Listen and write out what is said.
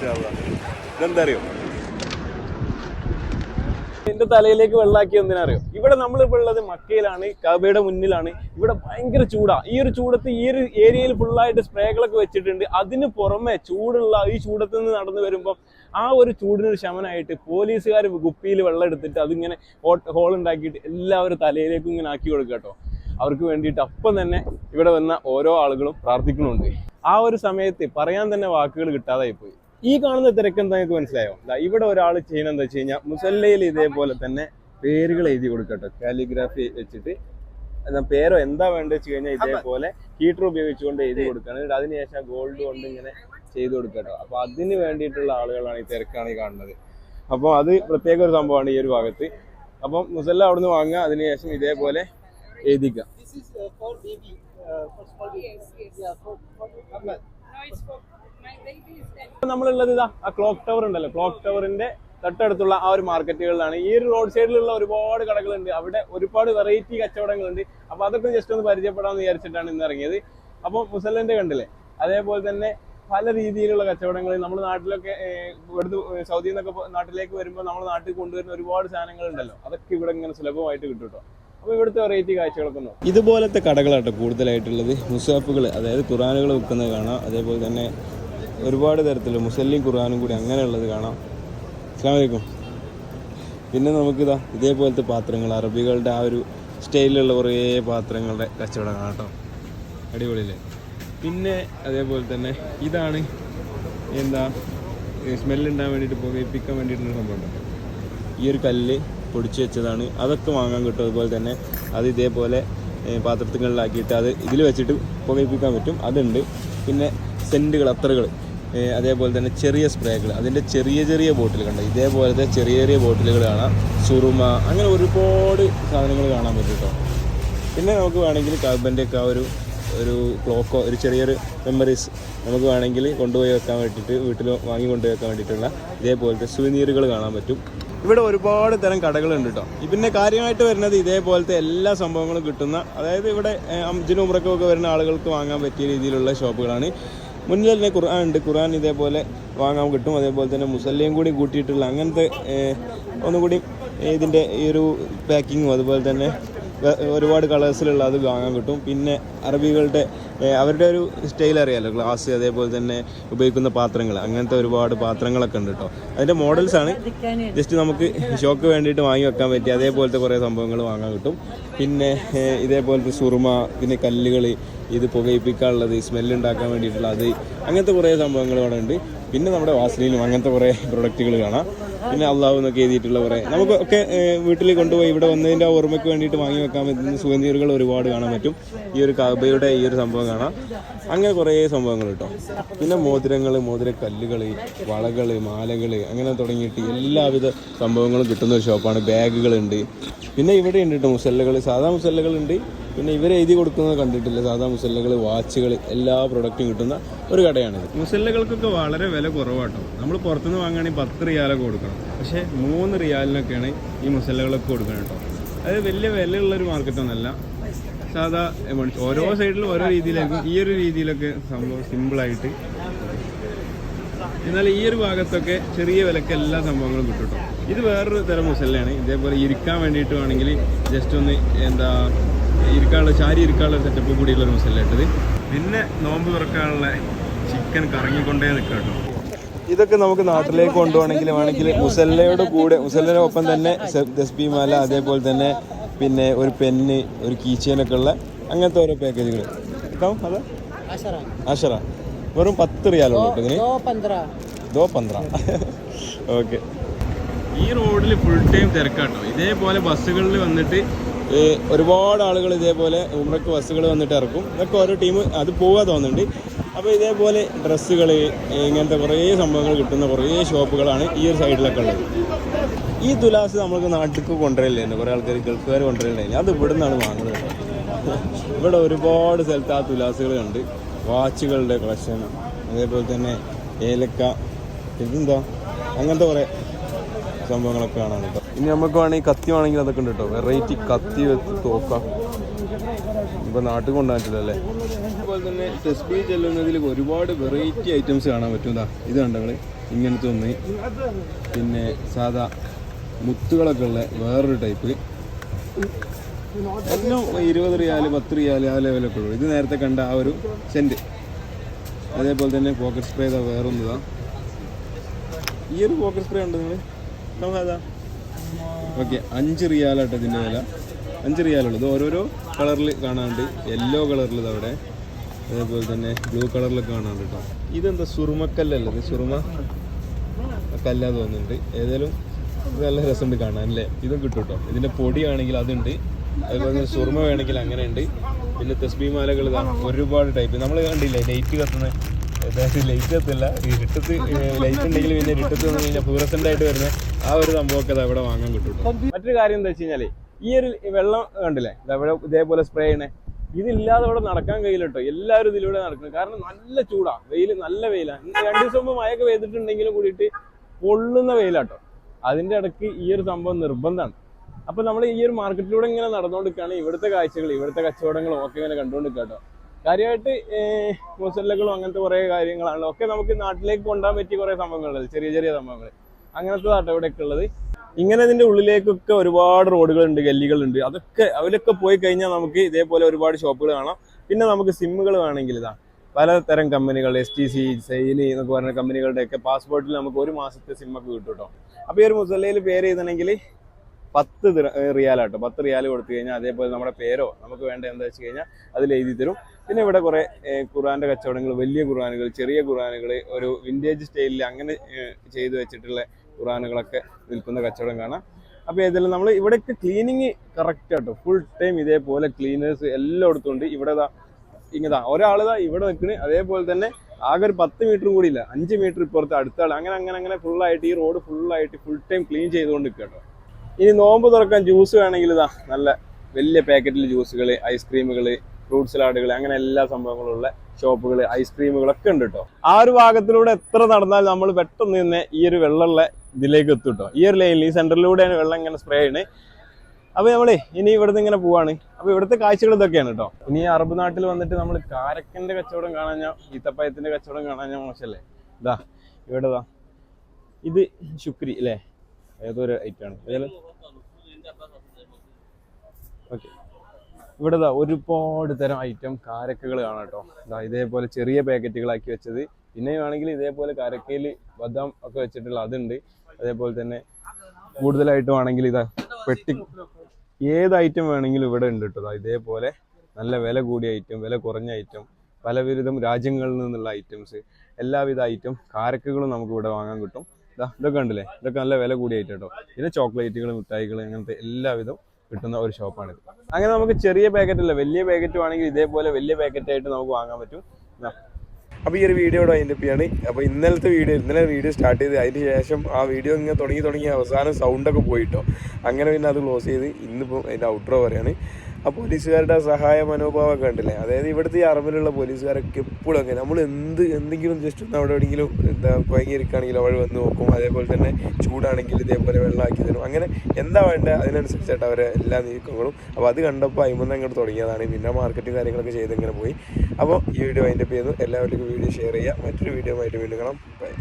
ഇതെന്താ അറിയോ എന്റെ തലയിലേക്ക് വെള്ളാക്കി എന്തിനറിയോ? ഇവിടെ നമ്മൾ ഇപ്പൊ ഉള്ളത് മക്കയിലാണ് കബയുടെ മുന്നിലാണ്. ഇവിടെ ഭയങ്കര ചൂടാ. ഈ ഒരു ചൂടത്ത് ഈ ഒരു ഏരിയയിൽ ഫുള്ളായിട്ട് സ്പ്രേകളൊക്കെ വെച്ചിട്ടുണ്ട്. അതിന് പുറമെ ചൂടുള്ള ഈ ചൂടത്ത് നിന്ന് നടന്നു വരുമ്പോൾ ആ ഒരു ചൂടിനൊരു ശമനമായിട്ട് പോലീസുകാർ കുപ്പിയിൽ വെള്ളം എടുത്തിട്ട് അതിങ്ങനെ ഹോൾ ഉണ്ടാക്കിയിട്ട് എല്ലാവരും തലയിലേക്കും ഇങ്ങനെ ആക്കി കൊടുക്കുക കേട്ടോ. അവർക്ക് വേണ്ടിയിട്ട് അപ്പം തന്നെ ഇവിടെ വന്ന ഓരോ ആളുകളും പ്രാർത്ഥിക്കുന്നുണ്ട്. ആ ഒരു സമയത്ത് പറയാൻ തന്നെ വാക്കുകൾ കിട്ടാതായി പോയി ഈ കാണുന്ന തിരക്ക് എന്താ നിങ്ങൾക്ക് മനസ്സിലായോ? ദാ ഇവിടെ ഒരാൾ ചെയ്യണം എന്താ വെച്ച് കഴിഞ്ഞാൽ മുസല്ലയിൽ ഇതേപോലെ തന്നെ പേരുകൾ എഴുതി കൊടുക്കട്ടോ. കാലിഗ്രാഫി വെച്ചിട്ട്. എന്നാ പേരോ എന്താ വേണ്ടത് വെച്ച് കഴിഞ്ഞാൽ ഇതേപോലെ ഹീറ്റർ ഉപയോഗിച്ചുകൊണ്ട് എഴുതി കൊടുക്കണം. എന്നിട്ട് അതിനുശേഷം ഗോൾഡ് കൊണ്ട് ഇങ്ങനെ ചെയ്തു കൊടുക്കട്ടോ. അപ്പൊ അതിന് വേണ്ടിയിട്ടുള്ള ആളുകളാണ് ഈ തിരക്കാണ് ഈ കാണുന്നത്. അപ്പോൾ അത് പ്രത്യേക ഒരു സംഭവമാണ് ഈ ഒരു ഭാഗത്ത്. അപ്പം മുസല്ല അവിടുന്ന് വാങ്ങുക അതിനുശേഷം ഇതേപോലെ എഴുതിക്കുക. This is uh, for baby, uh, for small baby. Yes, yes. Yeah, for, for Ahmed. No, it's for നമ്മളുള്ളത് ഇതാ ആ ക്ലോക്ക് ടവർ ഉണ്ടല്ലോ. ക്ലോക്ക് ടവറിന്റെ തൊട്ടടുത്തുള്ള ആ ഒരു മാർക്കറ്റുകളിലാണ് ഈ ഒരു റോഡ് സൈഡിലുള്ള ഒരുപാട് കടകളുണ്ട്. അവിടെ ഒരുപാട് വെറൈറ്റി കച്ചവടങ്ങളുണ്ട്. അപ്പൊ അതൊക്കെ ജസ്റ്റ് ഒന്ന് പരിചയപ്പെടാമെന്ന് വിചാരിച്ചിട്ടാണ് ഇന്ന് ഇറങ്ങിയത്. അപ്പോൾ മുസലിന്റെ കണ്ടില്ലേ? അതേപോലെ തന്നെ പല രീതിയിലുള്ള കച്ചവടങ്ങൾ നമ്മുടെ നാട്ടിലൊക്കെ ഇവിടുന്ന് സൗദിയിൽ നിന്നൊക്കെ നാട്ടിലേക്ക് വരുമ്പോൾ നമ്മുടെ നാട്ടിൽ കൊണ്ടുവരുന്ന ഒരുപാട് സാധനങ്ങൾ ഉണ്ടല്ലോ. അതൊക്കെ ഇവിടെ ഇങ്ങനെ സുലഭമായിട്ട് കിട്ടും കേട്ടോ. അപ്പോൾ ഇവിടുത്തെ വെറൈറ്റി കാഴ്ചകളൊക്കെ ഉണ്ട് ഇതുപോലത്തെ കടകളാട്ടോ കൂടുതലായിട്ടുള്ളത്. മുസാഫുകൾ അതായത് ഖുറാനുകൾ വിൽക്കുന്നത് കാണാം. അതേപോലെ തന്നെ ഒരുപാട് തരത്തിൽ മുസല്ലിം ഖുർആാനും കൂടി അങ്ങനെയുള്ളത് കാണാം. അസ്ലാമലൈക്കും പിന്നെ നമുക്കിതാ ഇതേപോലത്തെ പാത്രങ്ങൾ അറബികളുടെ ആ ഒരു സ്റ്റൈലിലുള്ള കുറേ പാത്രങ്ങളുടെ കച്ചവടം കേട്ടോ. അടിപൊളിയല്ലേ? പിന്നെ അതേപോലെ തന്നെ ഇതാണ് എന്താ സ്മെല്ലുണ്ടാൻ വേണ്ടിയിട്ട് പുകയിപ്പിക്കാൻ വേണ്ടിയിട്ടുള്ള സംഭവം ഈ ഒരു കല്ല് പൊടിച്ചു വെച്ചതാണ്. അതൊക്കെ വാങ്ങാൻ കിട്ടും. അതുപോലെ തന്നെ അത് ഇതേപോലെ ഏ, അത് ഇതിൽ വെച്ചിട്ട് പുകയിപ്പിക്കാൻ പറ്റും. അതുണ്ട്. പിന്നെ സെന്റുകൾ അത്തറുകൾ അതേപോലെ തന്നെ ചെറിയ സ്പ്രേകൾ അതിന്റെ ചെറിയ ചെറിയ ബോട്ടിൽ കണ്ട? ഇതേപോലത്തെ ചെറിയ ചെറിയ ബോട്ടിലുകൾ കാണാം. സുറുമ അങ്ങനെ ഒരുപാട് സാധനങ്ങൾ കാണാൻ പറ്റും കേട്ടോ പിന്നെ നമുക്ക് വേണമെങ്കിൽ കാർബന്റെ ഒക്കെ ആ ഒരു ഒരു ക്ലോക്കോ ഒരു ചെറിയൊരു മെമ്മറീസ് നമുക്ക് വേണമെങ്കിൽ കൊണ്ടുപോയി വെക്കാൻ വേണ്ടിയിട്ട് വീട്ടിൽ വാങ്ങി കൊണ്ടുപോയി വെക്കാൻ വേണ്ടിയിട്ടുള്ള ഇതേപോലത്തെ സുവനീറുകൾ കാണാൻ പറ്റും. ഇവിടെ ഒരുപാട് തരം കടകളുണ്ട് കേട്ടോ പിന്നെ കാര്യമായിട്ട് വരുന്നത് ഇതേപോലത്തെ എല്ലാ സംഭവങ്ങളും കിട്ടുന്ന അതായത് ഇവിടെ അഞ്ചിനും ഉമ്രക്കും ഒക്കെ വരുന്ന ആളുകൾക്ക് വാങ്ങാൻ പറ്റിയ രീതിയിലുള്ള ഷോപ്പുകളാണ്. മുന്നിൽ തന്നെ ഖുർആൻ ഉണ്ട്. ഖുർആൻ ഇതേപോലെ വാങ്ങാൻ കിട്ടും. അതേപോലെ തന്നെ മുസല്ലയും കൂടി കൂട്ടിയിട്ടുള്ള അങ്ങനത്തെ ഒന്നുകൂടി ഇതിന്റെ ഈ ഒരു പാക്കിങ്ങും അതുപോലെ തന്നെ ഒരുപാട് കളേഴ്സിലുള്ള അത് വാങ്ങാൻ കിട്ടും. പിന്നെ അറബികളുടെ അവരുടെ ഒരു സ്റ്റൈൽ അറിയാലോ. ഗ്ലാസ് അതേപോലെ തന്നെ ഉപയോഗിക്കുന്ന പാത്രങ്ങൾ. അങ്ങനത്തെ ഒരുപാട് പാത്രങ്ങളൊക്കെ ഉണ്ട് കേട്ടോ അതിന്റെ മോഡൽസാണ് ജസ്റ്റ് നമുക്ക് ഷോക്ക് വേണ്ടിയിട്ട് വാങ്ങി വെക്കാൻ പറ്റിയ അതേപോലത്തെ കുറേ സംഭവങ്ങൾ വാങ്ങാൻ കിട്ടും. പിന്നെ ഇതേപോലത്തെ സുറുമ പിന്നെ കല്ലുകൾ ഇത് പുകയിപ്പിക്കാനുള്ളത് സ്മെല്ല് ഉണ്ടാക്കാൻ അങ്ങനത്തെ കുറേ സംഭവങ്ങൾ ഇവിടെ ഉണ്ട്. പിന്നെ നമ്മുടെ വാസലിനും അങ്ങനത്തെ കുറേ പ്രൊഡക്റ്റുകൾ കാണാം. പിന്നെ അള്ളാഹു എന്നൊക്കെ എഴുതിയിട്ടുള്ള കുറേ. നമുക്ക് ഒക്കെ വീട്ടിൽ കൊണ്ടുപോയി ഇവിടെ വന്നതിന്റെ ഓർമ്മയ്ക്ക് വേണ്ടിയിട്ട് വാങ്ങി വെക്കാൻ പറ്റുന്ന സുഗന്ധീറുകൾ ഒരുപാട് കാണാൻ പറ്റും. ഈ ഒരു കബയുടെ ഈ ഒരു സംഭവം കാണാം. അങ്ങനെ കുറേ സംഭവങ്ങൾ കേട്ടോ. പിന്നെ മോതിരങ്ങൾ മോതിരക്കല്ലുകൾ വളകൾ മാലകൾ അങ്ങനെ തുടങ്ങിയിട്ട് എല്ലാവിധ സംഭവങ്ങളും കിട്ടുന്ന ഒരു ഷോപ്പാണ്. ബാഗുകളുണ്ട് പിന്നെ ഇവിടെ ഉണ്ട് കേട്ടോ മുസല്ലകൾ. സാധാ മുസല്ലകളുണ്ട് പിന്നെ ഇവരെ എഴുതി കൊടുക്കുന്നത് കണ്ടിട്ടില്ല. സാധാ മുസല്ലകൾ വാച്ചുകൾ എല്ലാ പ്രൊഡക്റ്റും കിട്ടുന്ന ഒരു കടയാണിത്. മുസല്ലകൾക്കൊക്കെ വളരെ വില കുറവാട്ടോ. നമ്മൾ പുറത്തുനിന്ന് വാങ്ങുകയാണെങ്കിൽ പത്ത് റിയാലൊക്കെ കൊടുക്കണം. പക്ഷേ മൂന്ന് റിയാലിനൊക്കെയാണ് ഈ മുസല്ലകളൊക്കെ കൊടുക്കുന്നത് കേട്ടോ. അത് വലിയ വിലയുള്ളൊരു മാർക്കറ്റൊന്നല്ല. സാധാ ഓരോ സൈഡിലും ഓരോ രീതിയിലായിരിക്കും. ഈ ഒരു രീതിയിലൊക്കെ സംഭവം സിമ്പിളായിട്ട്. എന്നാൽ ഈ ഒരു ഭാഗത്തൊക്കെ ചെറിയ വിലക്ക് എല്ലാ സംഭവങ്ങളും കിട്ടും കേട്ടോ. ഇത് വേറൊരു തരം മുസല്ലയാണ് ഇതേപോലെ ഇരിക്കാൻ വേണ്ടിയിട്ട് വേണമെങ്കിൽ ജസ്റ്റ് ഒന്ന് എന്താ ഇരിക്കാനുള്ള ചാരി ഇരിക്കാനുള്ള സെറ്റപ്പ് കൂടിയുള്ള ഒരു മുസല്ല ഇട്ടത് പിന്നെ നോമ്പ് തുറക്കാനുള്ള ചിക്കൻ കറങ്ങിക്കൊണ്ടേ നിൽക്കാം കേട്ടോ. ഇതൊക്കെ നമുക്ക് നാട്ടിലേക്ക് കൊണ്ടുപോകണമെങ്കിൽ വേണമെങ്കിൽ മുസല്ലയുടെ കൂടെ മുസല്ലയുടെ ഒപ്പം തന്നെ ദസ്ബിമാല അതേപോലെ തന്നെ പിന്നെ ഒരു പെന്ന് ഒരു കീച്ചേനൊക്കെ ഉള്ള അങ്ങനത്തെ ഓരോ പാക്കേജുകൾ. അഷറ വെറും പത്ത് റിയാലോ ഇതിന്. ദോ പന്ത്ര. ഓക്കെ. ഈ റോഡിൽ ഫുൾ ടൈം തിരക്കാട്ടോ. ഇതേപോലെ ബസ്സുകളിൽ വന്നിട്ട് ഒരുപാട് ആളുകൾ ഇതേപോലെ ഉമ്രക്ക് ബസ്സുകൾ വന്നിട്ട് ഇറക്കും. ഇതൊക്കെ ഓരോ ടീം അത് പോവാ തോന്നുന്നുണ്ട്. അപ്പോൾ ഇതേപോലെ ഡ്രസ്സുകൾ ഇങ്ങനത്തെ കുറേ സംഭവങ്ങൾ കിട്ടുന്ന കുറേ ഷോപ്പുകളാണ് ഈ ഒരു സൈഡിലൊക്കെ ഉള്ളത്. ഈ തുലാസ് നമ്മൾക്ക് നാട്ടിലേക്ക് കൊണ്ടുവരില്ലായിരുന്നു കുറേ ആൾക്കാർ ഗൾഫുകാർ കൊണ്ടുവരില്ലായിരുന്നു അത് ഇവിടെ നിന്നാണ് വാങ്ങുന്നത്. ഇവിടെ ഒരുപാട് സ്ഥലത്ത് ആ തുലാസുകൾ ഉണ്ട് വാച്ചുകളുടെ കളക്ഷൻ അതേപോലെ തന്നെ ഏലക്ക ഇതെന്താ അങ്ങനത്തെ കുറേ സംഭവങ്ങളൊക്കെ കാണാൻ കേട്ടോ. ഇനി നമുക്ക് വേണമെങ്കിൽ കത്തി വേണമെങ്കിൽ അതൊക്കെ ഉണ്ട് കേട്ടോ. വെറൈറ്റി കത്തി വെച്ച് തോക്കാം. ഇപ്പൊ നാട്ടിൽ അതുപോലെ തന്നെ ഒരുപാട് വെറൈറ്റി ഐറ്റംസ് കാണാൻ പറ്റും ഇതാ ഇത് കണ്ടോ നിങ്ങൾ ഇങ്ങനത്തെ ഒന്ന്. പിന്നെ സാധാ മുത്തുകളൊക്കെ ഉള്ള വേറൊരു ടൈപ്പ് ഇരുപത് റിയാൽ പത്ത് റിയാൽ ആ ലെവലൊക്കെ ഉള്ളൂ. ഇത് നേരത്തെ കണ്ട ആ ഒരു സെന്റ് അതേപോലെ തന്നെ പോക്കറ്റ് സ്പ്രേ ഇതാ വേറൊന്നതാ ഈ ഒരു പോക്കറ്റ് സ്പ്രേ ഉണ്ട് നിങ്ങൾ ഓക്കെ അഞ്ച് റിയാലാട്ടോ ഇതിന്റെ വില. അഞ്ച് റിയാലുള്ളത് ഓരോരോ കളറിൽ കാണാണ്ട് യെല്ലോ കളറിൽ അവിടെ. അതേപോലെ തന്നെ ബ്ലൂ കളറിൽ കാണാണ്ട് കേട്ടോ ഇതെന്താ സുറുമക്കല്ലല്ലേ ഇത്? സുറുമ കല്ലാ തോന്നുന്നുണ്ട്. ഏതായാലും നല്ല രസമുണ്ട് കാണാൻ അല്ലേ? ഇതും കിട്ടും കേട്ടോ ഇതിന്റെ പൊടിയാണെങ്കിൽ അതുണ്ട്. അതുപോലെ തന്നെ സുറുമ വേണമെങ്കിൽ അങ്ങനെ ഉണ്ട് പിന്നെ തെസ്ബി മാലകൾ ഒരുപാട് ടൈപ്പ് നമ്മൾ കണ്ടില്ലേ ലൈറ്റ് അതായത് ലൈറ്റ് കത്തില്ല ഇരുട്ടത്ത് ലൈറ്റ് ഉണ്ടെങ്കിൽ പിന്നെ ഇരുട്ടത്ത് വന്നു കഴിഞ്ഞാൽ ഫ്ലൂറസെന്റ് ആയിട്ട് വരുന്ന ആ ഒരു സംഭവമൊക്കെ അത് അവിടെ വാങ്ങാൻ കിട്ടും. മറ്റൊരു കാര്യം എന്താ വെച്ച് കഴിഞ്ഞാൽ ഈ ഒരു വെള്ളം കണ്ടില്ലേ? ഇത് ഇതേപോലെ സ്പ്രേ ചെയ്യണേ. ഇതില്ലാതെ അവിടെ നടക്കാൻ കഴിയില്ല കേട്ടോ. എല്ലാവരും ഇതിലൂടെ നടക്കണം. കാരണം നല്ല ചൂടാ. വെയിൽ നല്ല വെയിലാണ് രണ്ട് ദിവസം മുമ്പ് മഴയൊക്കെ പെയ്തിട്ടുണ്ടെങ്കിലും കൂടിയിട്ട് പൊള്ളുന്ന വെയിലാട്ടോ അതിന്റെ ഇടയ്ക്ക് ഈ ഒരു സംഭവം നിർബന്ധമാണ്. അപ്പൊ നമ്മൾ ഈ ഒരു മാർക്കറ്റിലൂടെ ഇങ്ങനെ നടന്നുകൊണ്ടിരിക്കുകയാണ് ഇവിടുത്തെ കാഴ്ചകൾ ഇവിടുത്തെ കച്ചവടങ്ങളും ഒക്കെ ഇങ്ങനെ കണ്ടുകൊണ്ടിരിക്കുക കേട്ടോ. കാര്യമായിട്ട് മുസല്ലകളും അങ്ങനത്തെ കുറേ കാര്യങ്ങളാണല്ലോ ഒക്കെ നമുക്ക് നാട്ടിലേക്ക് കൊണ്ടുപോകാൻ പറ്റിയ കുറേ സംഭവങ്ങളുണ്ട്. ചെറിയ ചെറിയ സംഭവങ്ങൾ അങ്ങനത്തെ ഇവിടെയൊക്കെ ഉള്ളത്. ഇങ്ങനെ ഇതിന്റെ ഉള്ളിലേക്കൊക്കെ ഒരുപാട് റോഡുകളുണ്ട് ഗല്ലികളുണ്ട്. അതൊക്കെ അതിലൊക്കെ പോയി കഴിഞ്ഞാൽ നമുക്ക് ഇതേപോലെ ഒരുപാട് ഷോപ്പുകൾ കാണാം. പിന്നെ നമുക്ക് സിമ്മുകൾ വേണമെങ്കിൽ ഇതാ പലതരം കമ്പനികൾ എസ് ടി സി സെയിലി എന്നൊക്കെ പറഞ്ഞ കമ്പനികളുടെ ഒക്കെ പാസ്പോർട്ടിൽ നമുക്ക് ഒരു മാസത്തെ സിമ്മൊക്കെ കിട്ടും കേട്ടോ. അപ്പോൾ ഈ ഒരു മുസല്ലയിൽ പേര് ചെയ്തിട്ടുണ്ടെങ്കിൽ പത്ത് റിയാലാട്ടോ പത്ത് റിയാൽ കൊടുത്തു കഴിഞ്ഞാൽ അതേപോലെ നമ്മുടെ പേരോ നമുക്ക് വേണ്ട എന്താ വെച്ച് കഴിഞ്ഞാൽ അതിൽ എഴുതി തരും. പിന്നെ ഇവിടെ കുറേ ഖുറാന്റെ കച്ചവടങ്ങൾ വലിയ ഖുറാനുകൾ ചെറിയ ഖുറാനുകൾ ഒരു വിന്റേജ് സ്റ്റൈലിൽ അങ്ങനെ ചെയ്തു വെച്ചിട്ടുള്ള ഖുറാനുകളൊക്കെ വിൽക്കുന്ന കച്ചവടം കാണാം. അപ്പോൾ ഏതായാലും നമ്മൾ ഇവിടേക്ക് ക്ലീനിങ് കറക്റ്റ് ആട്ടോ. ഫുൾ ടൈം ഇതേപോലെ ക്ലീനേഴ്സ് എല്ലാം ഉണ്ട്. ഇവിടെ ദാ ഒരാൾ ഒരാളിതാ ഇവിടെ നിൽക്കണ് അതേപോലെ തന്നെ ആകെ ഒരു പത്ത് മീറ്ററും കൂടി ഇല്ല. അഞ്ച് മീറ്റർ ഇപ്പുറത്ത് അടുത്ത ആൾ അങ്ങനെ അങ്ങനെ അങ്ങനെ ഫുള്ളായിട്ട് ഈ റോഡ് ഫുള്ളായിട്ട് ഫുൾ ടൈം ക്ലീൻ ചെയ്തുകൊണ്ട് കേട്ടോ ഇനി നോമ്പ് തുറക്കാൻ ജ്യൂസ് വേണമെങ്കിൽ ഇതാ നല്ല വലിയ പാക്കറ്റിൽ ജ്യൂസുകൾ ഐസ്ക്രീമുകൾ ഫ്രൂട്ട് സലാഡുകൾ അങ്ങനെ എല്ലാ സംഭവങ്ങളും ഉള്ള ഷോപ്പുകൾ ഐസ്ക്രീമുകളൊക്കെ ഉണ്ട് കേട്ടോ ആ ഒരു ഭാഗത്തിലൂടെ എത്ര നടന്നാൽ നമ്മൾ പെട്ടെന്ന് തന്നെ ഈ ഒരു വെള്ളമുള്ള ഇതിലേക്ക് എത്തും കേട്ടോ ഈ ഒരു ലൈനിൽ ഈ സെന്ററിലൂടെയാണ് വെള്ളം ഇങ്ങനെ സ്പ്രേ ചെയ്യണേ. അപ്പോൾ നമ്മളെ ഇനി ഇവിടുന്ന് ഇങ്ങനെ പോവാണ്. അപ്പോൾ ഇവിടുത്തെ കാഴ്ചകൾ ഇതൊക്കെയാണ് കേട്ടോ ഇനി അറബ് നാട്ടിൽ വന്നിട്ട് നമ്മൾ കാരക്കന്റെ കച്ചവടം കാണാൻ ഈത്തപ്പഴത്തിന്റെ കച്ചവടം കാണാൻ മോശമല്ലേ? ഇതാ ഇവിടെ ദാ. ഇത് ശുക്രി അല്ലേ ഏതൊരു ഐറ്റം ആണ്? ഓക്കെ. ഇവിടെ ദാ ഒരുപാട് തരം ഐറ്റം കാരക്കകൾ കാണാം കേട്ടോ ദാ ഇതേപോലെ ചെറിയ പാക്കറ്റുകളാക്കി വെച്ചത്. പിന്നെ വേണമെങ്കിൽ ഇതേപോലെ കാരക്കയിൽ ബദാം ഒക്കെ വെച്ചിട്ടുള്ള അതുണ്ട്. അതേപോലെ തന്നെ കൂടുതലായിട്ട് വേണമെങ്കിൽ ഇതാ പെട്ടി ഏത് ഐറ്റം വേണമെങ്കിലും ഇവിടെ ഉണ്ട് കേട്ടോ. ഇതേപോലെ നല്ല വില കൂടിയ ഐറ്റം വില കുറഞ്ഞ ഐറ്റം പലവിധം രാജ്യങ്ങളിൽ നിന്നുള്ള ഐറ്റംസ് എല്ലാവിധ ഐറ്റം കാരക്കുകളും നമുക്ക് ഇവിടെ വാങ്ങാൻ കിട്ടും. ഇതാ ഇതൊക്കെ ഉണ്ടല്ലേ ഇതൊക്കെ നല്ല വില കൂടിയ ഐറ്റം കേട്ടോ. പിന്നെ ചോക്ലേറ്റുകൾ മിഠായികൾ അങ്ങനത്തെ എല്ലാവിധം കിട്ടുന്ന ഒരു ഷോപ്പാണിത് അങ്ങനെ നമുക്ക് ചെറിയ പാക്കറ്റ് അല്ല വലിയ പാക്കറ്റ് വേണമെങ്കിൽ ഇതേപോലെ വലിയ പാക്കറ്റ് ആയിട്ട് നമുക്ക് വാങ്ങാൻ പറ്റും. അപ്പോൾ ഈ ഒരു വീഡിയോയുടെ അതിന്റെ ആണ് അപ്പോൾ ഇന്നലത്തെ വീഡിയോ ഇന്നലെ വീഡിയോ സ്റ്റാർട്ട് ചെയ്ത് അതിന് ശേഷം ആ വീഡിയോ ഇങ്ങനെ തുടങ്ങി തുടങ്ങി അവസാനം സൗണ്ടൊക്കെ പോയിട്ടോ അങ്ങനെ പിന്നെ അത് ക്ലോസ് ചെയ്ത് ഇന്നിപ്പോൾ അതിന്റെ ഔട്ട്രോ പറയാണ് ആ പോലീസുകാരുടെ സഹായ മനോഭാവമൊക്കെ ഉണ്ടല്ലേ അതായത് ഇവിടുത്തെ ഈ അറബിലുള്ള പോലീസുകാരൊക്കെ എപ്പോഴും അങ്ങനെ. നമ്മൾ എന്ത് എന്തെങ്കിലും ജസ്റ്റ് ഒന്ന് അവിടെ എവിടെയെങ്കിലും എന്താ കുഴങ്ങിയിരിക്കുകയാണെങ്കിൽ അവൾ വന്ന് നോക്കും. അതേപോലെ തന്നെ ചൂടാണെങ്കിൽ ഇതേപോലെ വെള്ളമാക്കി തരും. അങ്ങനെ എന്താ വേണ്ടത് അതിനനുസരിച്ചായിട്ട് അവരെ എല്ലാ നീക്കങ്ങളും അപ്പോൾ അത് കണ്ടപ്പോൾ അയിമന്ന് അങ്ങോട്ട് തുടങ്ങിയതാണ്. പിന്നെ മാർക്കറ്റും കാര്യങ്ങളൊക്കെ ചെയ്ത് ഇങ്ങനെ പോയി. അപ്പോൾ ഈ വീഡിയോ അതിന്റെ പേര് എല്ലാവർക്കും വീഡിയോ ഷെയർ ചെയ്യുക. മറ്റൊരു വീഡിയോ ആയിട്ട് വീണ്ടും കാണാം. ബൈ